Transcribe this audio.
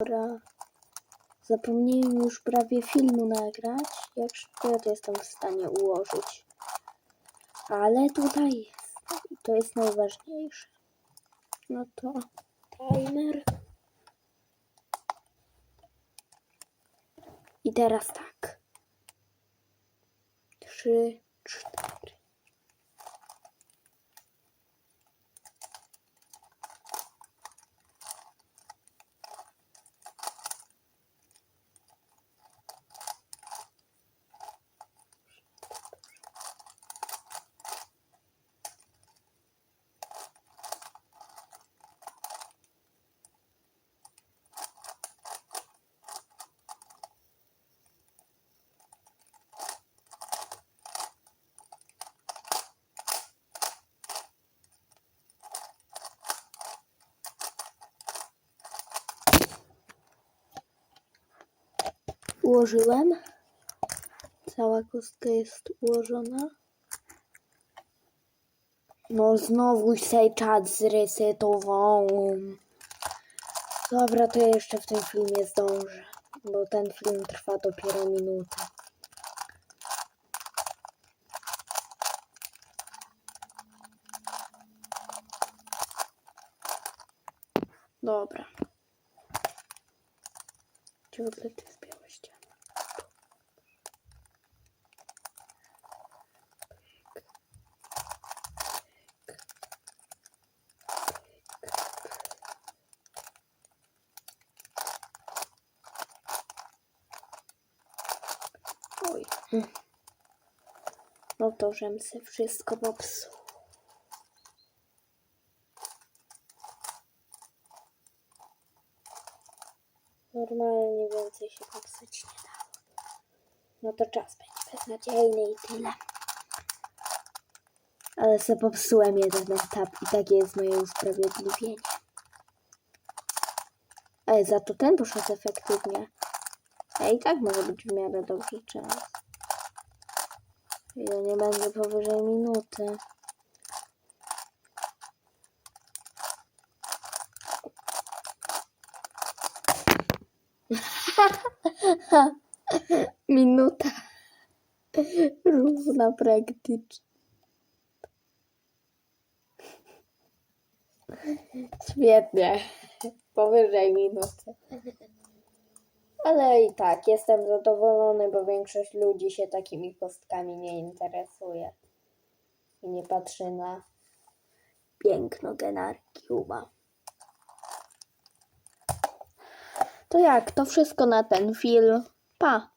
Dobra. Zapomniałem już prawie filmu nagrać. Jak szybko ja to jestem w stanie ułożyć. Ale tutaj jest. I to jest najważniejsze. No to timer. I teraz tak. Trzy, cztery. Ułożyłem. Cała kostka jest ułożona. No znowu się czat zresetował. Dobra, to ja jeszcze w tym filmie zdążę, bo ten film trwa dopiero minutę. Dobra. Gdzie w ogóle to jest biała ściana? Oj. No to, żem se wszystko popsuł. Normalnie więcej się popsuć nie dało. No to czas będzie beznadziejny i tyle. Ale se popsułem jeden etap i takie jest moje usprawiedliwienie. Ale za to ten poszedł efektywnie. A i tak może być w miarę dobrze czas. Ja nie będzie powyżej minuty. Minuta. Równa praktycznie. Świetnie. Powyżej minuty. Ale i tak jestem zadowolony, bo większość ludzi się takimi kostkami nie interesuje. I nie patrzy na piękno Genarkiuma. To jak? To wszystko na ten film. Pa!